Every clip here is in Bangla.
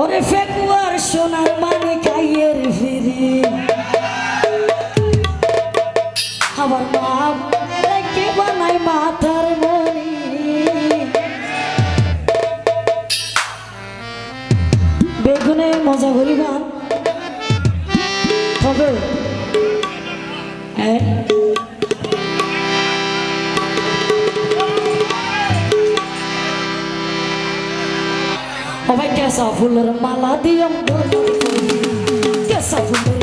ওরে ফেকুয়ার সোনার মানে খাইয়ের ফিরি। আমার মা কে বানাই মাথার মনি? বেগুনে মজা করিবান তবে হ্যাঁ? কেসা ফুলের মালা দিয়ে কেসা ফুলের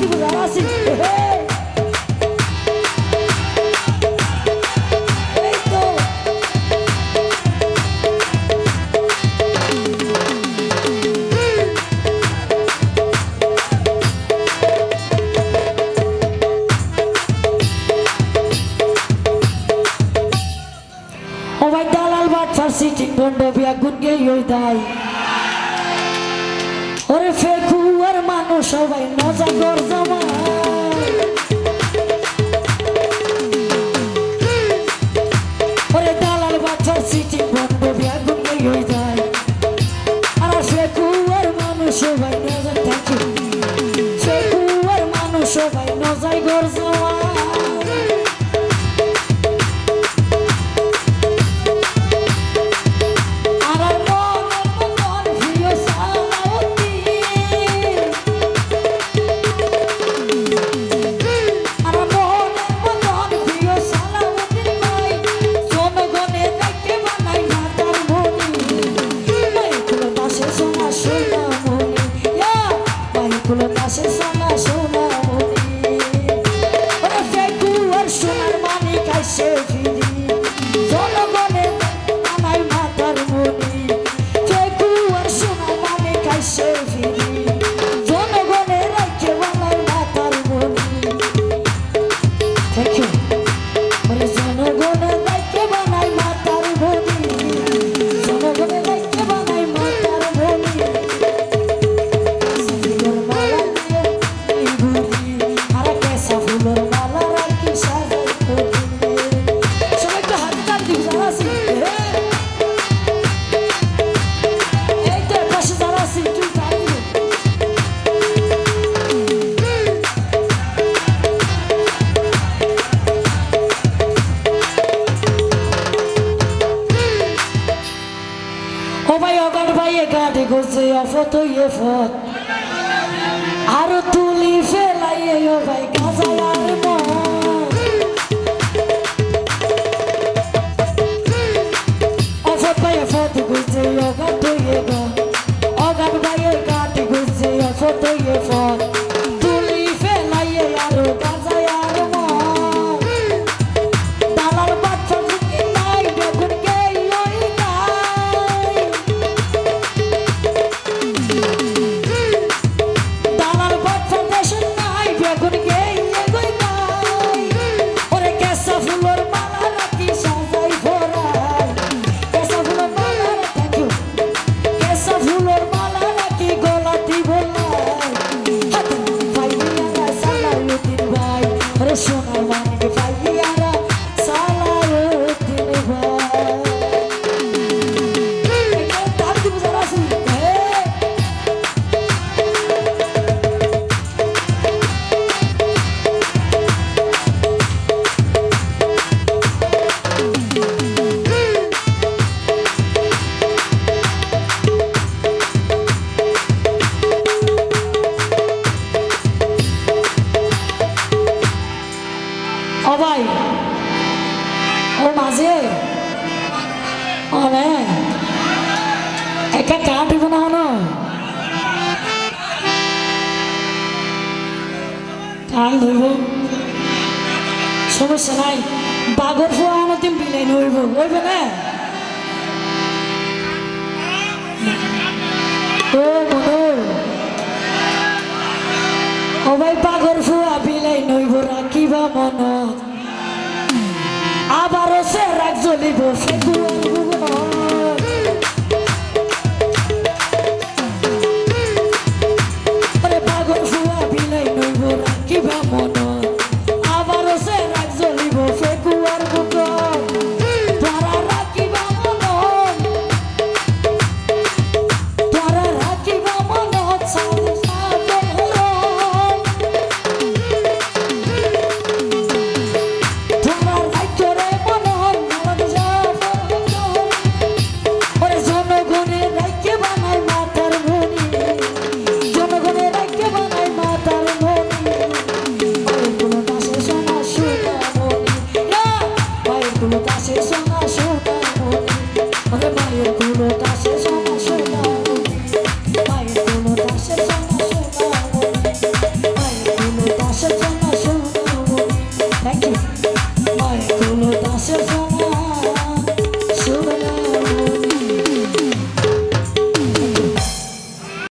দিব আসি Owain dalal. ওরে ফেকুয়ার মানুষ সবাই মজা কর জমা। ওরে দালাল বাচ্চা সিটি 其实 তৈয়ে ফত। আরও তুলি ফেলাইয়ে ভাই কাজালার মত ভাই ফত গুজে সোনার মানে আন ধরব। সমস্যা নাই। বাগর ফুয়া আনো তিন বিলাই নইব ওইবে না? ও মনোর। ও ভাই পাগর ফুয়া, বিলাই নইব রাখিবা মন আবারও সে রাগ জ্বলিব, সে